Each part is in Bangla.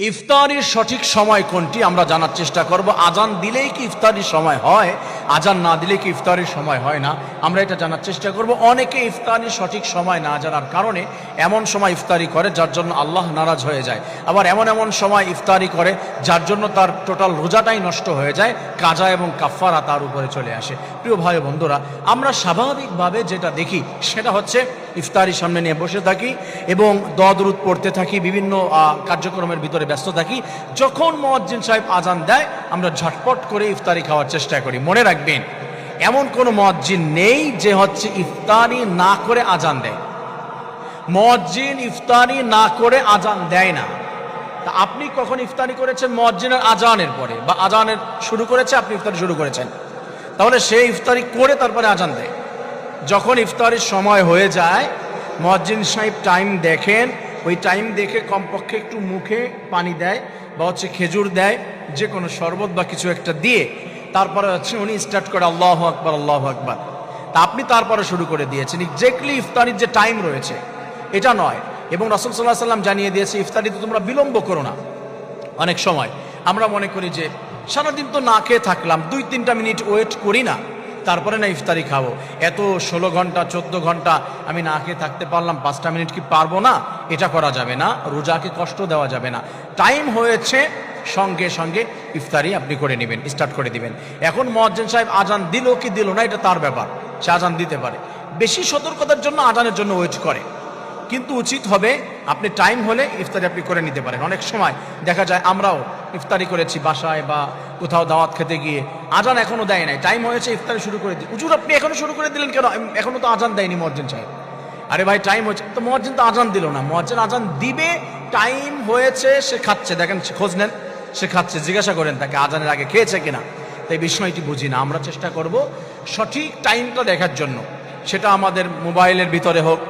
ইফতারির সঠিক সময় কোনটি আমরা জানার চেষ্টা করব। আজান দিলেই কি ইফতারির সময় হয়? আজান না দিলে কি ইফতারির সময় হয় না? আমরা এটা জানার চেষ্টা করব। অনেকে ইফতারির সঠিক সময় না জানার কারণে এমন সময় ইফতারি করে, যার জন্য আল্লাহ নারাজ হয়ে যায়। আবার এমন এমন সময় ইফতারি করে, যার জন্য তার টোটাল রোজাটাই নষ্ট হয়ে যায়, কাজা এবং কাফারা তার উপরে চলে আসে। প্রিয় ভাই বন্ধুরা, আমরা স্বাভাবিকভাবে যেটা দেখি, সেটা হচ্ছে ইফতারি সামনে নিয়ে বসে থাকি এবং দদরুদ পড়তে থাকি, বিভিন্ন কার্যক্রমের ভিতরে ব্যস্ত থাকি। যখন মজ্জিন সাহেব আজান দেয়, আমরা ঝটপট করে ইফতারি খাওয়ার চেষ্টা করি। মনে রাখবেন, এমন কোনো মজ্জিন নেই যে হচ্ছে ইফতারি না করে আজান দেয়। মজ্জিন ইফতারি না করে আজান দেয় না। তা আপনি কখন ইফতারি করেছেন মজ্জিনের আজানের পরে? বা আজানের শুরু করেছে, আপনি ইফতারি শুরু করেছেন। তাহলে সে ইফতারি করে তারপরে আজান দেয়। যখন ইফতারির সময় হয়ে যায় মজ্জিন সাহেব টাইম দেখেন, ওই টাইম দেখে কমপক্ষে একটু মুখে পানি দেয় বা হচ্ছে খেজুর দেয়, যে কোনো শরবত বা কিছু একটা দিয়ে, তারপরে হচ্ছে উনি স্টার্ট করে আল্লাহ আকবর আল্লাহ আকবর। তা আপনি তারপরে শুরু করে দিয়েছেন। এক্স্যাক্টলি ইফতারির যে টাইম রয়েছে, এটা নয়। এবং রসুল সাল্লাহ সাল্লাম জানিয়ে দিয়েছে ইফতারিতে তোমরা বিলম্ব করো না। অনেক সময় আমরা মনে করি যে, সারাদিন তো না খেয়ে থাকলাম দুই তিনটা মিনিট ওয়েট করি না। তারপরে না ইফতারি খাব। এত ষোলো ঘণ্টা, চোদ্দ ঘণ্টা আমি না খেয়ে থাকতে পারলাম, পাঁচটা মিনিট কি পারব না? এটা করা যাবে না, রোজাকে কষ্ট দেওয়া যাবে না। টাইম হয়েছে, সঙ্গে সঙ্গে ইফতারি আপনি করে নেবেন, স্টার্ট করে দিবেন। এখন মজ্জেন সাহেব আজান দিল কি দিল না, এটা তার ব্যাপার, সে আজান দিতে পারে। বেশি সতর্কতার জন্য আজানের জন্য ওয়েট করে। কিন্তু উচিত হবে আপনি টাইম হলে ইফতারি আপনি করে নিতে পারেন। অনেক সময় দেখা যায় আমরাও ইফতারি করেছি বাসায় বা কোথাও দাওয়াত খেতে গিয়ে। আজান এখনও দেয় নাই। টাইম হয়েছে ইফতারি শুরু করে দিই উজুর আপনি এখনও শুরু করে দিলেন কেন? এখনও তো আজান দেয়নি মর্জিন সাহেব। আরে ভাই টাইম হয়েছে। তো মর্জিন তো আজান দিল না। মর্জিন আজান দিবে টাইম হয়েছে, সে খাচ্ছে। দেখেন খোঁজ নেন, সে খাচ্ছে। জিজ্ঞাসা করেন, তাকে আজানের আগে খেয়েছে কিনা? তাই বিষয়টি বুঝি না। আমরা চেষ্টা করব সঠিক টাইমটা দেখার জন্য। সেটা আমাদের মোবাইলের ভিতরে হোক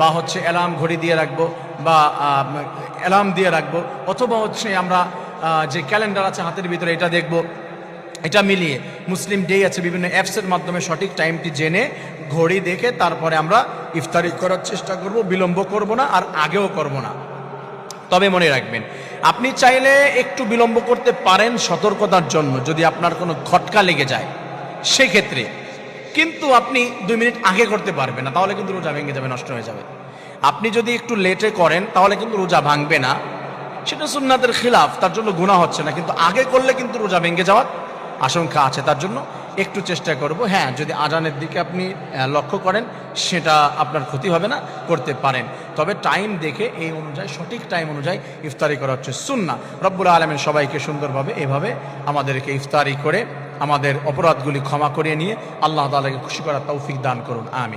বা হচ্ছে অ্যালার্ম ঘড়ি দিয়ে রাখব বা অ্যালার্ম দিয়ে রাখব অথবা হচ্ছে আমরা যে ক্যালেন্ডার আছে হাতের ভিতরে এটা দেখব। এটা মিলিয়ে মুসলিম ডে আছে বিভিন্ন অ্যাপসের মাধ্যমে সঠিক টাইমটি জেনে ঘড়ি দেখে তারপরে আমরা ইফতারি করার চেষ্টা করব, বিলম্ব করব না আর আগেও করব না। তবে মনে রাখবেন, আপনি চাইলে একটু বিলম্ব করতে পারেন সতর্কতার জন্য যদি আপনার কোনো খটকা লেগে যায়। সেক্ষেত্রে কিন্তু আপনি দুই মিনিট আগে করতে পারবেন না, তাহলে কিন্তু রোজা ভেঙে যাবে, নষ্ট হয়ে যাবে। আপনি যদি একটু লেটে করেন, তাহলে কিন্তু রোজা ভাঙবে না। সেটা সুন্নাতের খিলাফ, তার জন্য গুণা হচ্ছে না, কিন্তু আগে করলে কিন্তু রোজা ভেঙে যাওয়ার আশঙ্কা আছে। তার জন্য একটু চেষ্টা করব। হ্যাঁ যদি আজানের দিকে আপনি লক্ষ্য করেন, সেটা আপনার ক্ষতি হবে না, করতে পারেন। তবে টাইম দেখে এই অনুযায়ী, সঠিক টাইম অনুযায়ী ইফতারি করা হচ্ছে সুন্না রব্বুল আলমের সবাইকে সুন্দরভাবে এভাবে আমাদেরকে ইফতারি করে আমাদের অপরাধগুলি ক্ষমা করিয়ে নিয়ে আল্লাহ তালাকে খুশি করার তৌফিক দান করুন। আমি